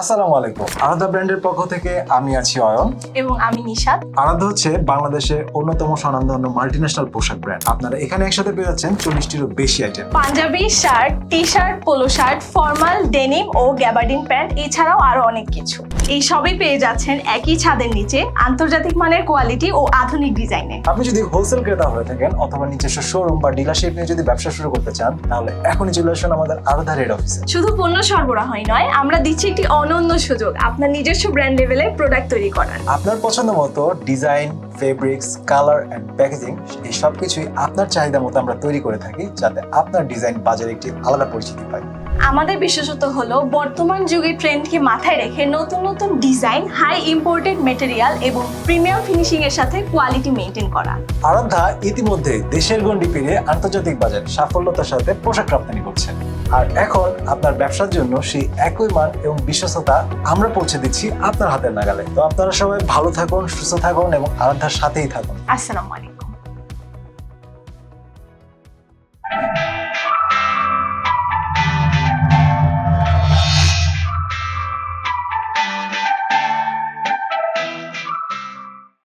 আসসালামু আলাইকুম। আরাধা ব্র্যান্ডের পক্ষ থেকে আমি আছি অয়ন। এবং আমি নিশাদ আরাধা হচ্ছে বাংলাদেশের অন্যতম স্বনামধন্য মাল্টিন্যাশনাল পোশাক ব্র্যান্ড আপনারা এখানে একসাথে পেয়ে যাচ্ছেন চল্লিশটিরও বেশি item panjabi shirt T shirt polo shirt formal denim ও গ্যাবার্ডিন প্যান্ট এছাড়াও আরও অনেক কিছু। এই সবই পেয়ে যাচ্ছেন একই ছাদের নিচে আন্তর্জাতিক মানের কোয়ালিটি ও আধুনিক ডিজাইনে আপনি যদি হোলসেল ক্রেতা হয়ে থাকেন অথবা নিজস্ব শোরুম বা ডিলারশিপ নিয়ে যদি ব্যবসা শুরু করতে চান তাহলে এখনই চলে আসুন আমাদের আরাধা রেড অফিসে শুধু পণ্য সরবরাহই নয় আমরা দিচ্ছি একটি অনন্য সুযোগ আপনার নিজস্ব ব্র্যান্ড লেভেলে প্রোডাক্ট তৈরি করার। আপনার পছন্দ মতো design fabrics colour and packaging এই সব কিছুই আপনার চাহিদা মতো আমরা তৈরি করে থাকি যাতে আপনার ডিজাইন বাজারে একটি আলাদা পরিচিতি পায় আমাদের বিশেষত হলো বর্তমান যুগের ট্রেন্ডকে মাথায় রেখে নতুন নতুন ডিজাইন হাই ইম্পোর্টেড মেটেরিয়াল এবং প্রিমিয়াম ফিনিশিং এর সাথে কোয়ালিটি মেনটেন করা। আরাধ্যা ইতিমধ্যে দেশের গণ্ডি পেরিয়ে আন্তর্জাতিক বাজারে সাফল্যতার সাথে পোশাক রপ্তানি করছে। আর এখন আপনার ব্যবসার জন্য সেই একই মান এবং বিশ্বস্ততা আমরা পৌঁছে দিচ্ছি আপনার হাতের নাগালে। তো আপনারা সবাই ভালো থাকুন সুস্থ থাকুন এবং আরাধ্যার সাথেই থাকুন। আসসালামু আলাইকুম।